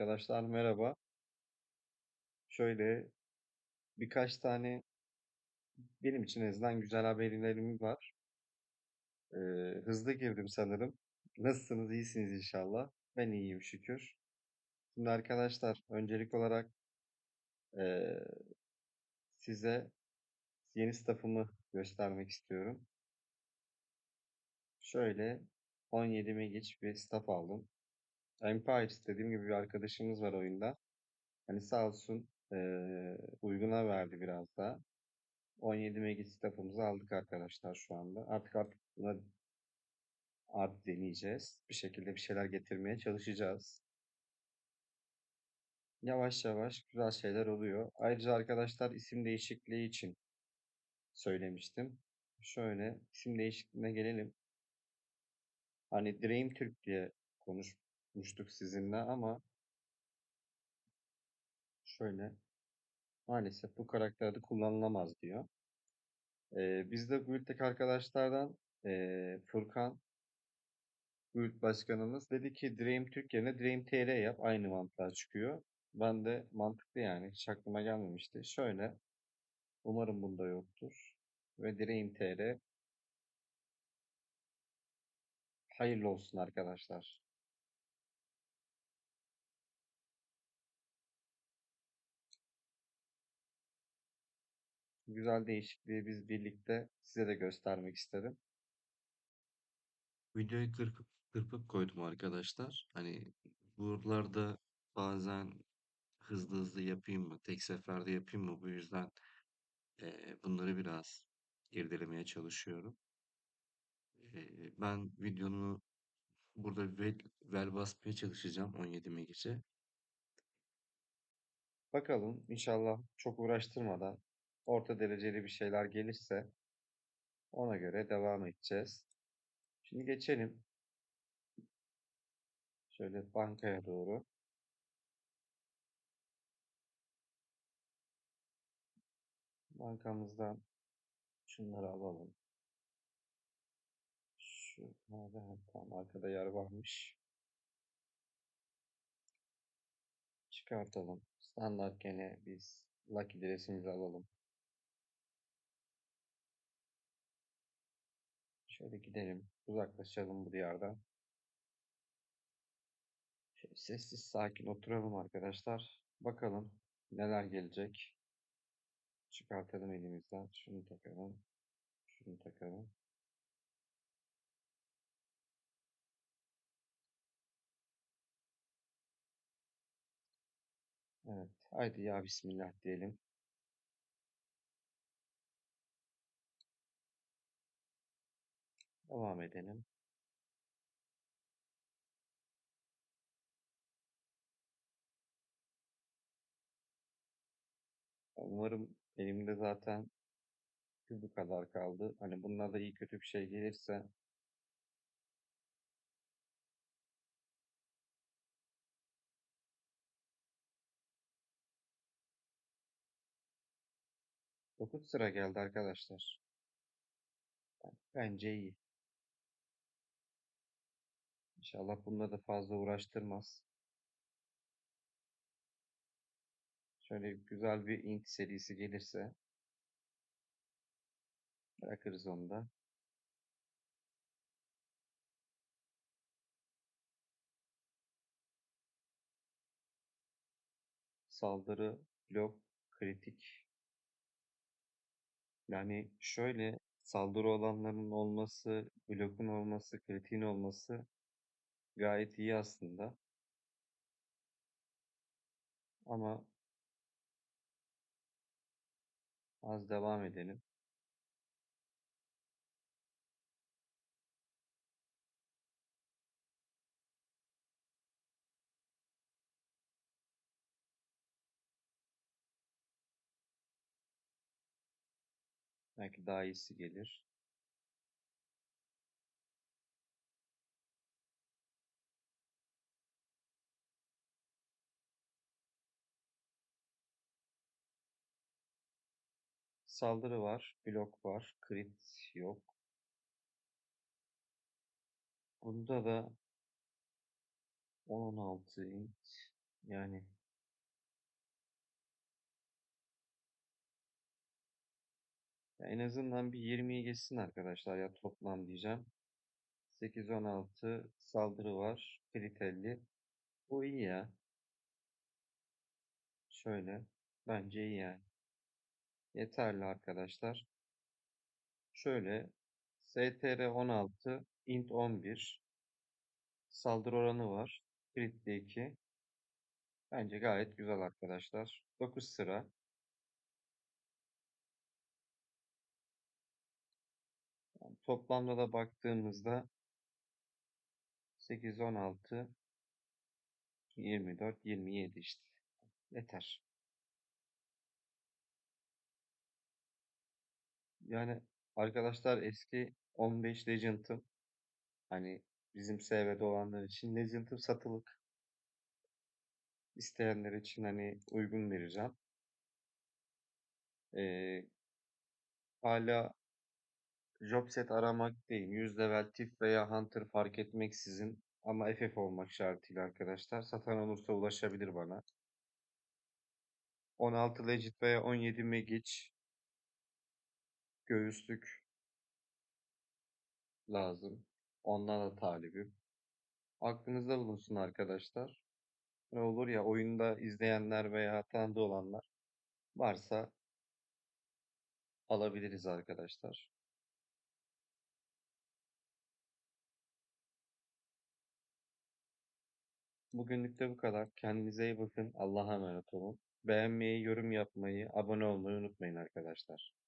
Arkadaşlar merhaba. Şöyle birkaç tane benim için en güzel haberlerim var. Ee, hızlı girdim sanırım. Nasılsınız? İyisiniz inşallah. Ben iyiyim şükür. Şimdi arkadaşlar öncelik olarak ee, size yeni staff'ımı göstermek istiyorum. Şöyle 17 megiç bir staff aldım. Empires dediğim gibi bir arkadaşımız var oyunda. Hani sağ olsun ee, uyguna verdi biraz daha. 17 megit staff'ımızı aldık arkadaşlar şu anda. Artık artık buna art deneyeceğiz. Bir şekilde bir şeyler getirmeye çalışacağız. Yavaş yavaş güzel şeyler oluyor. Ayrıca arkadaşlar isim değişikliği için söylemiştim. Şöyle isim değişikliğine gelelim. Hani Dream Türk diye konuşmuştuk sizinle ama şöyle maalesef bu karakter adı kullanılamaz diyor. Ee, biz de Guild'deki arkadaşlardan e, Furkan Guild başkanımız dedi ki Dream Türk yerine Dream TR yap aynı mantığa çıkıyor. Ben de mantıklı yani hiç aklıma gelmemişti. Şöyle umarım bunda yoktur. Ve Dream TR hayırlı olsun arkadaşlar. Güzel değişikliği biz birlikte size de göstermek istedim. Videoyu kırpıp kırpıp koydum arkadaşlar. Hani buralarda bazen hızlı hızlı yapayım mı, tek seferde yapayım mı? Bu yüzden eee, bunları biraz irdelemeye çalışıyorum. Eee, ben videonu burada vel, vel basmaya çalışacağım 17 megice. Bakalım inşallah çok uğraştırmadan orta dereceli bir şeyler gelirse ona göre devam edeceğiz. Şimdi geçelim. Şöyle bankaya doğru. Bankamızdan şunları alalım. Şu nerede? Tam arkada yer varmış. Çıkartalım. Standart gene biz Lucky Dress'imizi alalım. Şöyle gidelim. Uzaklaşalım bu diyardan. Şöyle sessiz sakin oturalım arkadaşlar. Bakalım neler gelecek. Çıkartalım elimizden. Şunu takalım. Şunu takalım. Evet. Haydi ya Bismillah diyelim. Devam edelim. Umarım elimde zaten bu kadar kaldı. Hani bununla da iyi kötü bir şey gelirse Dokuz sıra geldi arkadaşlar. Bence iyi. İnşallah bununla da fazla uğraştırmaz. Şöyle güzel bir int serisi gelirse bırakırız onu da. Saldırı, blok, kritik. Yani şöyle saldırı olanların olması, blokun olması, kritiğin olması gayet iyi aslında. Ama az devam edelim. Belki daha iyisi gelir. Saldırı var, blok var, crit yok. Bunda da 16 int Yani ya en azından bir 20'yi geçsin arkadaşlar ya toplam diyeceğim. 8-16 saldırı var. Kritelli. Bu iyi ya. Şöyle. Bence iyi yani. Yeterli arkadaşlar. Şöyle. STR 16, int 11. Saldırı oranı var. Crit'te 2. Bence gayet güzel arkadaşlar. 9 sıra. Yani toplamda da baktığımızda 8, 16, 24, 27 işte. Yeter. Yani arkadaşlar eski 15 Legend'ım. Hani bizim SV'de olanlar için Legend'ım satılık. İsteyenler için hani uygun vereceğim. Ee, hala job set aramak değil. 100 level tif veya hunter fark etmeksizin ama FF olmak şartıyla arkadaşlar. Satan olursa ulaşabilir bana. 16 legit veya 17 megic göğüslük lazım. Ondan da talibim. Aklınızda bulunsun arkadaşlar. Ne olur ya oyunda izleyenler veya tanıdığı olanlar varsa alabiliriz arkadaşlar. Bugünlük de bu kadar. Kendinize iyi bakın. Allah'a emanet olun. Beğenmeyi, yorum yapmayı, abone olmayı unutmayın arkadaşlar.